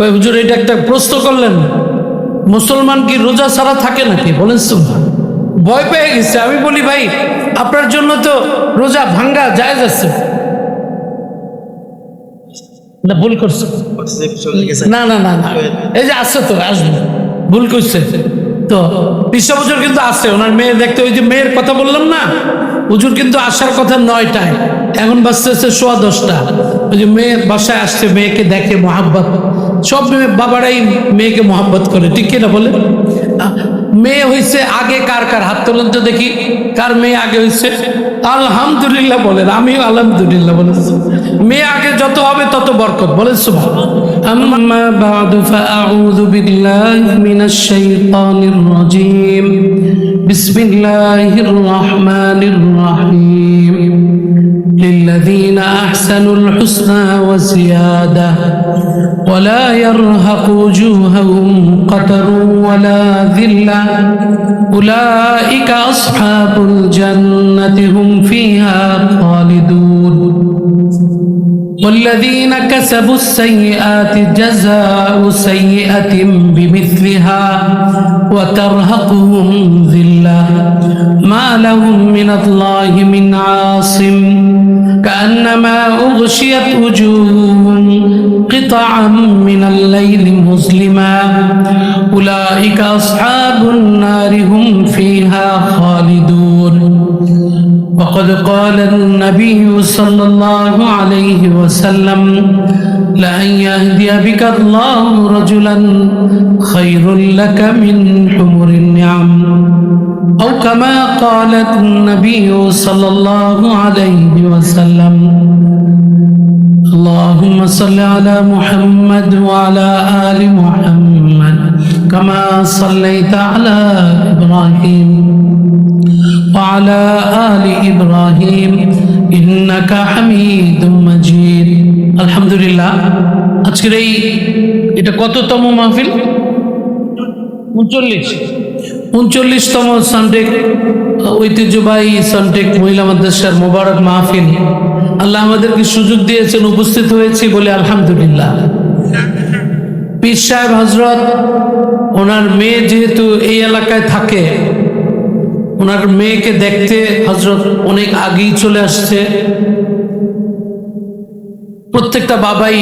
ওই হুজুর, এটা একটা প্রশ্ন করলেন। মুসলমান কি রোজা ছাড়া থাকে নাকি? বলেন তো। ভয় পেয়ে গেছে। আমি বলি, ভাই, আপনার জন্য তো রোজা ভাঙ্গা জায়েজ আছে। না, ভুল করছে। না না না না। এই যে আসছে তো, আসবে। ভুল করছে। তো, বিশ্ব হুজুর কিন্তু আসছে ওনার মেয়ে দেখতে, ওই যে মেয়ের কথা বললাম না, হুজুর কিন্তু আসার কথা নয়টায়। এখন বাজতেছে সোয়া দশটা। ওই যে মেয়ে বাসায় আসছে, মেয়েকে দেখে মোহাব্বত। সব বাবারাই মেয়েকে মোহাব্বত করে, ঠিক কিনা বলে? মেয়ে হয়েছে আগে কার কার? হাত তোলেন তো দেখি, কার মেয়ে আগে হয়েছে আলহামদুলিল্লাহ বলেন, আমিও আলহামদুলিল্লাহ বলেন। মেয়ে আগে যত হবে তত বরকত, বলেন রাজীম। বিসমিল্লাহির রহমানির রহিম। للذين أحسنوا الحسنى وزيادة ولا يرهق وجوههم قتر ولا ذلة. أولئك أصحاب الجنة هم فيها خالدون. والذين كسبوا السيئات جزاء سيئة بمثلها وترهقهم ذلة. ما لهم من الله من عاصم كأنما أغشيت وجوههم قطعا من الليل مظلما أولئك أصحاب النار هم فيها خالدون. وقد قال النبي صلى الله عليه وسلم لأن يهدي بك الله رجلا خير لك من حمر النعم. أو كما قال النبي صلى الله عليه وسلم اللهم صل على محمد وعلى آل محمد كما صليت على إبراهيم. وعلى آل إبراهيم إنك حميد مجيد الحمد لله আজকের এই এটা কততম মাহফিল উনচল্লিশ উনচল্লিশতম সানটেক ঐতিহ্যবাহী সানটেক মহিলা মাদ্রাসার মোবারক মাহফিল আল্লাহ আমাদেরকে সুযোগ দিয়েছেন উপস্থিত হয়েছি বলে আলহামদুলিল্লাহ পীর সাহেব হজরত ওনার মেয়ে যেহেতু এই এলাকায় থাকে ওনার মেয়েকে দেখতে হজরত অনেক আগেই চলে আসছে। প্রত্যেকটা বাবাই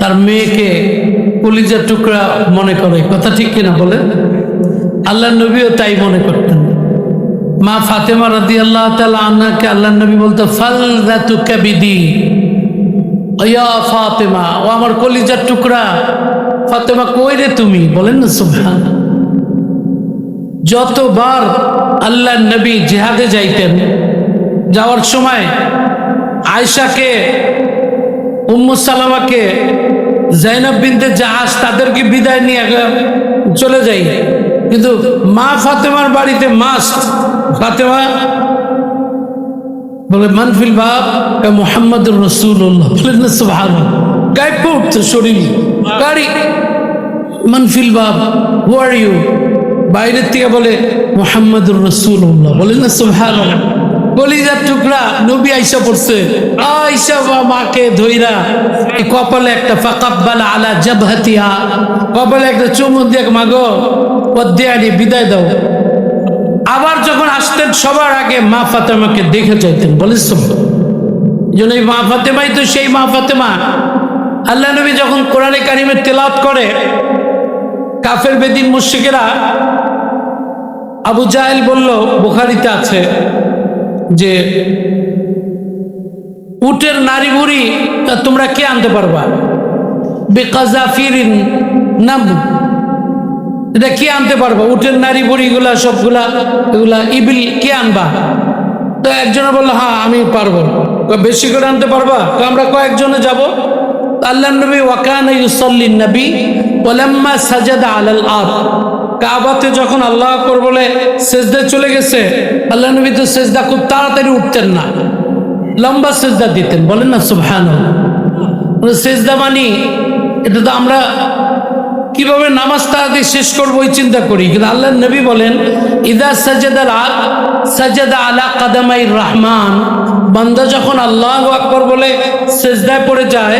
তার মেয়েকে কলিজার টুকরা মনে করে। কথা ঠিক কিনা বলে আল্লাহ নবীও তাই মনে করতেন। মা ফাতেমা রাদি আল্লাহ তালা আন্নাকে আল্লাহ নবী বলতো ফাল দাতু কাবিদি ইয়া ফাতেমা, ও আমার কলিজার টুকরা, ফাতেমা কই রে তুমি? বলেন না সুবহান যতবার আল্লাহ নবী জেহাদে যাইতেন যাওয়ার সময় আয়সাকে উম্মু সালামাকে জাইনাব বিনতে জাহাজ তাদেরকে বিদায় নিয়ে চলে যাই। কিন্তু মা ফাতেমার বাড়িতে মাস্ট ফাতেমা বলে মানফিল বাপ মোহাম্মদ রসুল্লাহ বলেন গায়ে শরীর। গাড়ি মানফিল বাপ হু আর ইউ? বাইরের থেকে বলে মোহাম্মদুর রসুল্লাহ বলেন না সুবহান কলিজার টুকরা নবী আইসা পড়ছে। আইসা বা মাকে ধইরা এই কপালে একটা ফাকাব্বাল আলা জাবহাতিয়া কপালে একটা চুমু দিয়ে মাগো পদ্মিয়ানি বিদায় দাও। আবার যখন আসতেন সবার আগে মা ফাতেমাকে দেখে চাইতেন। বলিস তো জন্য এই মা ফাতেমাই তো সেই মা ফাতেমা। আল্লাহ নবী যখন কোরআনে কারিমের তেলাওয়াত করে কাফের বেদিন মুশিকেরা আবু জাহেল বলল বুখারিতে আছে যে উটের নারী বুড়ি তা তোমরা কে আনতে পারবা? বেকাজাফিরিন নাম। এটা কে আনতে পারবা? উটের নারী বুড়িগুলা সবগুলা এগুলা ইবিল কে আনবা? তো একজনে বলল হ্যাঁ আমি পারব। বেশি করে আনতে পারবা? কয়, আমরা কয়েকজনে যাব। আল্লাহ নবী ওয়াকান ইউসল্লিন নবী। ওলাম্মা সাজাদা আলাল আদ কাবাতে যখন আল্লাহ আকবর বলে সেজদা চলে গেছে, আল্লাহ নবী তো সেজদা খুব তাড়াতাড়ি উঠতেন না। লম্বা সেজদা দিতেন, বলেন না সুবহান সেজদা মানি, এটা তো আমরা কীভাবে নামাজ তাড়াতাড়ি শেষ করব ওই চিন্তা করি। কিন্তু আল্লাহ নবী বলেন, ইদা সাজাদাল আদ সাজাদা আলা কাদামাই রহমান। বান্দা যখন আল্লাহ আকবর বলে সেজদায় পড়ে যায়,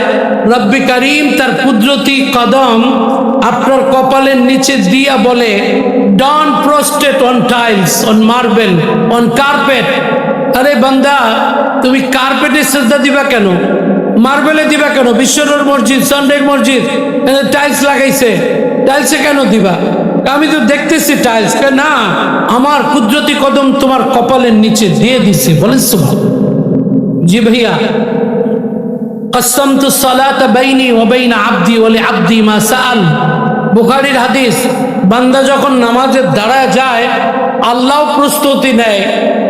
রব্বি করিম তার কুদরতি কদম আপনার কপালের নিচে দিয়া বলে, don prostrate on tiles, on marble, on carpet. আরে বান্দা, তুমি কার্পেটে সেজদা দিবা কেন? মার্বেলে দিবা কেন বিশ্বরোড মসজিদ সানডে মসজিদ টাইলস লাগাইছে টাইলসে কেন দিবা আমি তো দেখতেছি টাইলস না আমার কুদরতি কদম তোমার কপালের নিচে দিয়ে দিছে বলেন সুভা জি ভাইয়া قسمت الصلاة بيني وبين عبدي ولعبدي ما سأل বুখারীর হাদিস বান্দা যখন নামাজের দাঁড়ায় যায় আল্লাহ প্রস্তুতি নেয়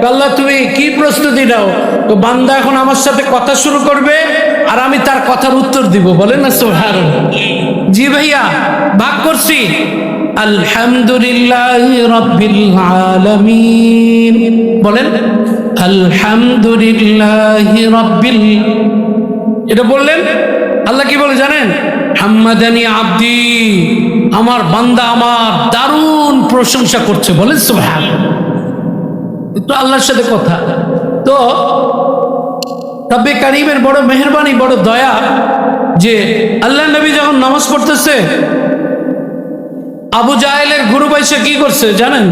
আল্লাহ তুমি কি প্রস্তুতি নাও তো বান্দা এখন আমার সাথে কথা শুরু করবে আর আমি তার কথার উত্তর দিব, বলেন না সোহার জি ভাইয়া, ভাগ করছি। বলেন রব্বিল। এটা বললেন? আল্লাহ কি জানেন? হাম্মাদানি আব্দি, আমার বান্দা আমার দারুণ প্রশংসা করছে, বলেন সুবহান তো আল্লাহর সাথে কথা। তো রব্বে কারিমের বড় মেহরবানি, বড় দয়া যে আল্লাহ নবী যখন নামাজ পড়তেছে, আবু জাহেলের গুরু বাইশা কি করছে জানেন?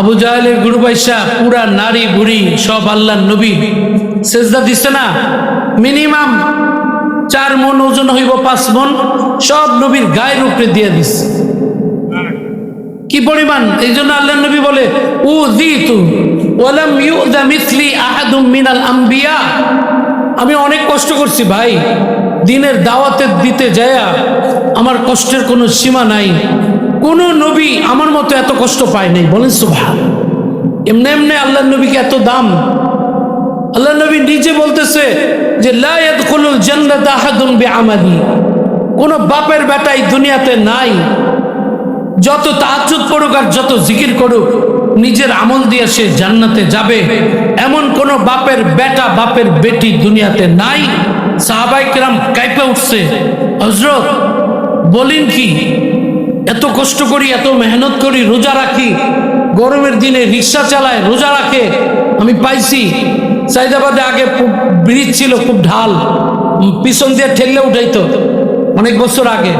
আবু জাহেলের গুরু বাইশা পুরা নারী, বুড়ি সব আল্লাহ নবী। সেজদা দিচ্ছে না? মিনিমাম চার মন ওজন হইব, পাঁচ মন, সব নবীর গায়ের উপরে দিয়ে দিচ্ছে কি পরিমাণ? এই জন্য আল্লাহ নবী বলে উ দি তু ওয়ালাম ইউদা মিসলি আহাদুম মিনাল আম্বিয়া। আমি অনেক কষ্ট করছি ভাই। দিনের দাওয়াতে দিতে যায়া আমার কষ্টের কোনো সীমা নাই। কোন নবী আমার মতো এত কষ্ট পায় নাই। বলেন সুভা এমনি এমনি আল্লাহ নবীকে এত দাম। আল্লাহ নবী নিজে বলতেছে যে, লা ইয়াদখুলুল জান্নাত আহাদুন বিআমালি। কোন বাপের বেটাই দুনিয়াতে নাই। যত তাহাজ্জুদ পড়ুক আর যত জিকির করুক, নিজের আমল দিয়ে সে জান্নাতে যাবে। এমন কোন বাপের বেটা, বাপের বেটি দুনিয়াতে নাই। সাহাবাই কিরাম কাইপে উঠছে হজরত বলিন কি? এত কষ্ট করি, এত মেহনত করি, রোজা রাখি। গরমের দিনে রিক্সা চালায়, রোজা রাখে। আমি পাইছি। সাইদাবাদে আগে ব্রিজ ছিল, খুব ঢাল। পিছন দিয়ে ঠেললে উঠাইতো, অনেক বছর আগে।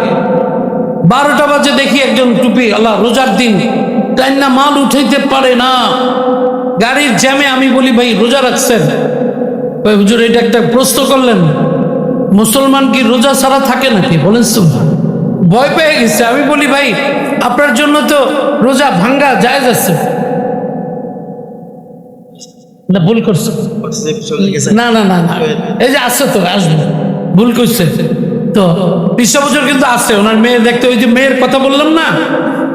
বারোটা বাজে দেখি একজন টুপি আল্লাহ রোজার দিন। তাই না মাল উঠাইতে পারে না। গাড়ির জ্যামে আমি বলি ভাই রোজা রাখছেন? ভাই হুজুর এটা একটা প্রশ্ন করলেন। মুসলমান কি রোজা ছাড়া থাকে নাকি? বলেন ভয় পেয়ে গেছে। আমি বলি ভাই আপনার জন্য তো রোজা ভাঙ্গা জায়েজ আছে। না ভুল করছে। না না না না। এই যে আসছে তো আসবে। ভুল করছে। তো বিশ্ব হুজুর কিন্তু আসছে ওনার মেয়ে দেখতে ওই যে মেয়ের কথা বললাম না,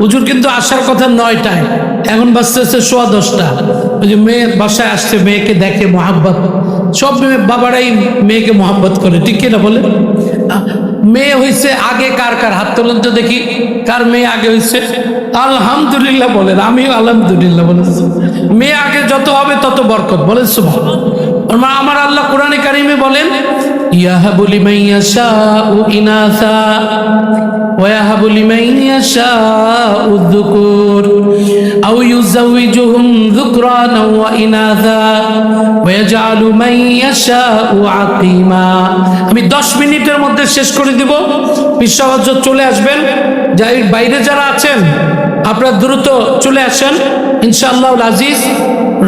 হুজুর কিন্তু আসার কথা নয়টায়। এখন বাজতেছে সোয়া দশটা। ওই যে মেয়ে বাসায় আসছে, মেয়েকে দেখে মোহাব্বত। সব মেয়ে বাবারাই মেয়েকে মোহাব্বত করে। ঠিক কিনা বলে মেয়ে হয়েছে আগে কার কার? হাত তোলেন তো দেখি, কার মেয়ে আগে হয়েছে আলহামদুলিল্লাহ বলেন, আমিও আলহামদুলিল্লাহ বলেন। মেয়ে আগে যত হবে তত বরকত। বলেন সুবহ আমার আল্লাহ কোরআনে কারিমে বলেন ইয়াহাবু লিমান ইয়াশাউ ইনাসা ويهب لمن يشاء الذكور أو يزوجهم ذكرانا وإناثا ويجعل من يشاء عقيما আমি দশ মিনিটের মধ্যে শেষ করে দিব বিশ্ববাজ্য চলে আসবেন যাই বাইরে যারা আছেন আপনারা দ্রুত চলে আসেন ইনশাআল্লাহ আজিজ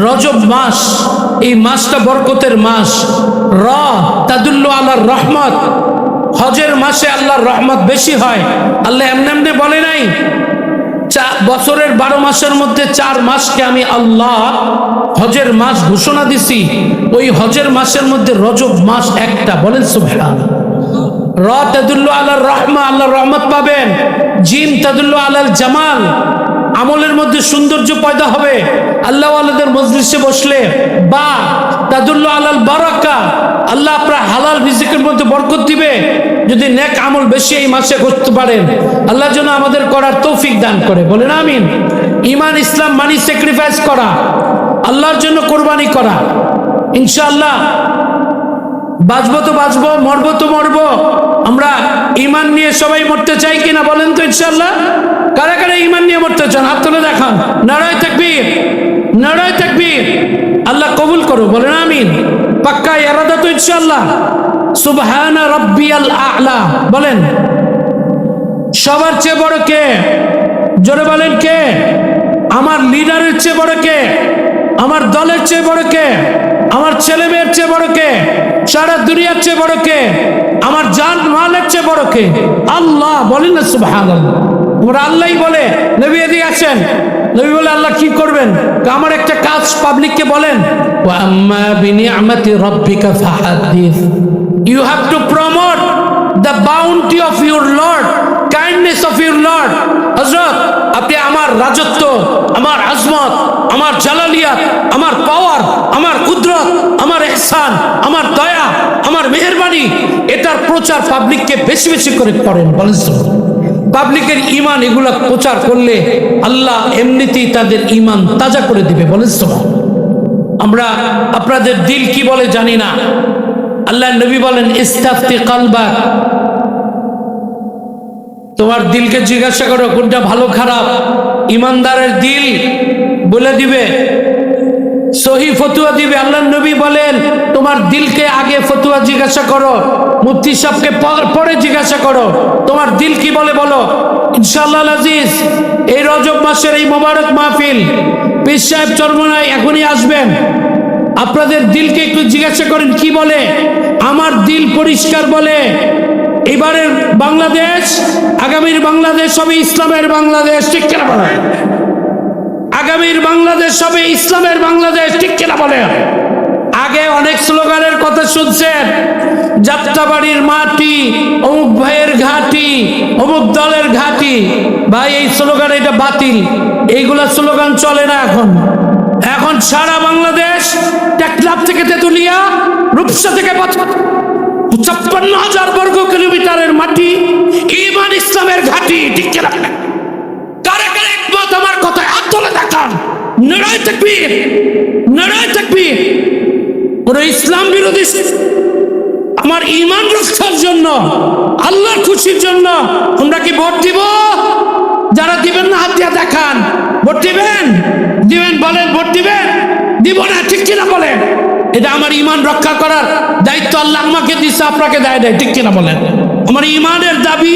রজব মাস, এই মাসটা বরকতের মাস। র, তাদুল্লু আল্লাহর রহমত। হজের মাসে আল্লাহর রহমত বেশি হয়। আল্লাহ এমনি এমনি বলে নাই বছরের বারো মাসের মধ্যে চার মাসকে আমি আল্লাহ হজের মাস ঘোষণা দিছি। ওই হজের মাসের মধ্যে রজব মাস একটা, বলেন সুবহান র, তাদুল্লু আল্লাহর রহমা, আল্লাহর রহমত পাবেন। জিম, তাদুল্লু আল্লাহর জামাল। আমলের মধ্যে সৌন্দর্য পয়দা হবে। আল্লাহ আল্লাহদের মজলিসে বসলে, বা তাদুল্লু আলাল বারাকা, আল্লাহ আপনার হালাল রিজিকের মধ্যে বরকত দিবে। যদি নেক আমল বেশি এই মাসে করতে পারেন, আল্লাহ যেন আমাদের করার তৌফিক দান করে। বলেন আমিন। ইমান ইসলাম মানি স্যাক্রিফাইস করা, আল্লাহর জন্য কোরবানি করা। ইনশাআল্লাহ বাঁচবো তো বাঁচবো, মরবো তো মরবো। আমরা ইমান নিয়ে সবাই মরতে চাই কিনা বলেন তো ইনশাল্লাহ কারা কারা ইমান নিয়ে মরতে চান? হাত তুলে দেখান। নারায় থাকবীর নারায় থাকবীর আল্লাহ কবুল করো বলেন আমিন। পাক্কা এরাদা তো ইনশাল্লাহ সুবহানা রাব্বিয়াল আ'লা, বলেন। সবার চেয়ে বড় কে? জোরে বলেন কে? আমার লিডারের চেয়ে বড় কে? আমার দলের চেয়ে বড় কে? আমার ছেলে মেয়ের চেয়ে বড় কে? সারা দুনিয়ার চেয়ে বড় কে? আমার জান মালের চেয়ে বড় কে? আল্লাহ বলেন না, সুবহানাল্লাহ। ওরা আল্লাহই বলে। নবী আছেন নবী বলে, আল্লাহ কি করবেন? আমার একটা কাজ পাবলিককে বলেন। You have to promote the bounty of your lord kindness of your lord হজরত আপনি আমার রাজত্ব, আমার আজমত আমার জালালিয়াত, আমার পাওয়ার আমার কুদরত, আমার এহসান আমার দয়া, আমার মেহরবানি, এটার প্রচার পাবলিককে বেশি বেশি করে করেন, বলেন পাবলিকের ইমান এগুলা প্রচার করলে আল্লাহ এমনিতেই তাদের ইমান তাজা করে দিবে, বলেন আমরা আপনাদের দিল কি বলে জানি না। আল্লাহ নবী বলেন, ইস্তাফতি কালবা তোমার দিলকে জিজ্ঞাসা করো, কোনটা ভালো খারাপ? ইমানদারের দিল বলে দিবে, সহি ফতুয়া দিবে। আল্লাহ নবী বলেন, তোমার দিলকে আগে ফতুয়া জিজ্ঞাসা করো, মুফতি সাহেবকে পরে জিজ্ঞাসা করো। তোমার দিল কি বলে বলো? ইনশাআল্লাহ আজিজ, এই রজব মাসের এই মোবারক মাহফিল, পীর সাহেব চরমনায় এখনই আসবেন। আপনাদের দিলকে একটু জিজ্ঞাসা করেন, কি বলে? আমার দিল পরিষ্কার বলে, এবারের বাংলাদেশ, আগামীর বাংলাদেশ হবে ইসলামের বাংলাদেশ। ঠিক কিনা আগামীর বাংলাদেশ হবে ইসলামের বাংলাদেশ, ঠিক কিনা বলে আগে অনেক স্লোগানের কথা শুনছেন, যাত্রাবাড়ির মাটি, অমুক ভাইয়ের ঘাটি, অমুক দলের ঘাটি। ভাই, এই স্লোগান এটা বাতিল। এইগুলা স্লোগান চলে না এখন। এখন সারা বাংলাদেশ টেকলাপ থেকে তেতুলিয়া, রূপসা থেকে ছাপ্পান্ন হাজার বর্গ কিলোমিটারের মাটি ইমান ইসলামের ঘাটি, ঠিক কারে কারে একমত আমার কথায় দেখান লড়াই থাকবি লড়াই থাকবি কোন ইসলাম বিরোধী আমার ইমান রক্ষার জন্য, আল্লাহর খুশির জন্য আমরা কি ভোট দিব? যারা দিবেন না, হাত দিয়ে দেখান। ভোট দিবেন? দিবেন, বলেন, ভোট দিবেন? দিব না, ঠিক কিনা বলেন? এটা আমার ইমান রক্ষা করার দায়িত্ব আল্লাহ আমাকে দিচ্ছে আপনাকে দেয় দেয় ঠিক কিনা বলেন? আমার ইমানের দাবি